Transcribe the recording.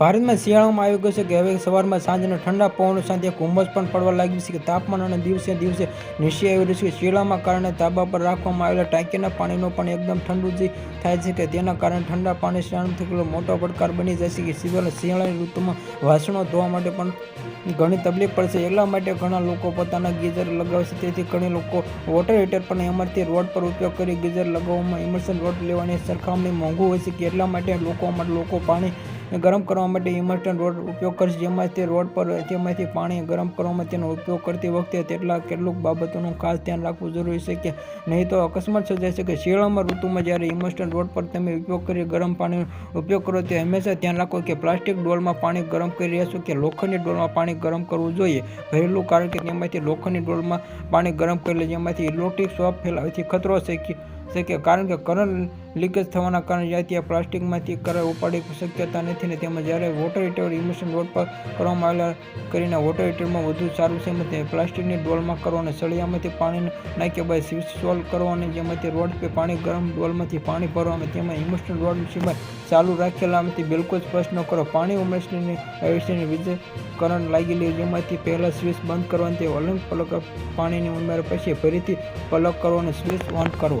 ભારતમાં શિયાળામાં આવી ગયો છે કે હવે સવારમાં સાંજના ઠંડા પવનો સાથે ઉમસ પણ પડવા લાગ્યું છે કે તાપમાન અને દિવસે દિવસે નીચે આવી રહ્યું છે. શિયાળામાં કારણે તાબા પર રાખવામાં આવેલા ટાંકીના પાણીનો પણ એકદમ ઠંડુ જે થાય છે કે તેના કારણે ઠંડા પાણી સ્નાનથી મોટો પડકાર બની જશે કે શિયાળા શિયાળાની ઋતુમાં વાસણો ધોવા માટે પણ ઘણી તકલીફ પડશે. એટલા માટે ઘણા લોકો પોતાના ગીઝર લગાવે છે. તેથી ઘણી લોકો વોટર હીટર પણ એમાંથી રોડ પર ઉપયોગ કરી ગીઝર લગાવવામાં ઇમર્શન રોડ લેવાની સરખામણી મોંઘું હોય છે કે એટલા માટે લોકો લોકો પાણી ગરમ કરવા માટે ઇમર્ટન રોડ ઉપયોગ કરશે. તે રોડ પર તેમાંથી પાણી ગરમ કરવામાં તેનો ઉપયોગ કરતી વખતે તેટલા કેટલુંક બાબતોનું ખાસ ધ્યાન રાખવું જરૂરી છે કે નહીં તો અકસ્માત સર્જાય છે કે શિયાળામાં ઋતુમાં જ્યારે ઇમર્ટન રોડ પર તમે ઉપયોગ કરી ગરમ પાણીનો ઉપયોગ કરો તે હંમેશા ધ્યાન રાખો કે પ્લાસ્ટિક ડોલમાં પાણી ગરમ કરી રહ્યા છો કે લોખંડની ડોલમાં પાણી ગરમ કરવું જોઈએ. ઘરેલું કારણ કે તેમાંથી લોખંડની ડોલમાં પાણી ગરમ કરી લે, જેમાંથી ઇલેક્ટ્રિક શોપ ફેલાવાથી ખતરો છે કે કારણ કે કરંટ લીકેજ થવાના કારણે જ્યાં ત્યાં પ્લાસ્ટિકમાંથી કરાર ઉપાડી શક્યતા નથી ને તેમાં જ્યારે વોટર હીટર ઇમિશન રોડ પર કરવામાં આવેલા કરીને વોટર હીટરમાં વધુ સારું છે એમાં પ્લાસ્ટિકની ડોલમાં કરો અને સળિયામાંથી પાણી નાખ્યા બાદ સ્વિચ સોલ્વ કરો અને જેમાંથી રોડ પર પાણી ગરમ ડોલમાંથી પાણી ભરો અને તેમાં ઇમોશનલ રોડ સિવાય ચાલુ રાખેલામાંથી બિલકુલ સ્પષ્ટ ન કરો. પાણી ઉમેશની અવશ્યની વીજ કરંટ લાગેલી જેમાંથી પહેલાં સ્વિચ બંધ કરવાની તે અલંગ પલક પાણીની ઉમેર પછી ફરીથી પલક કરો અને સ્વિચ ઓન કરો.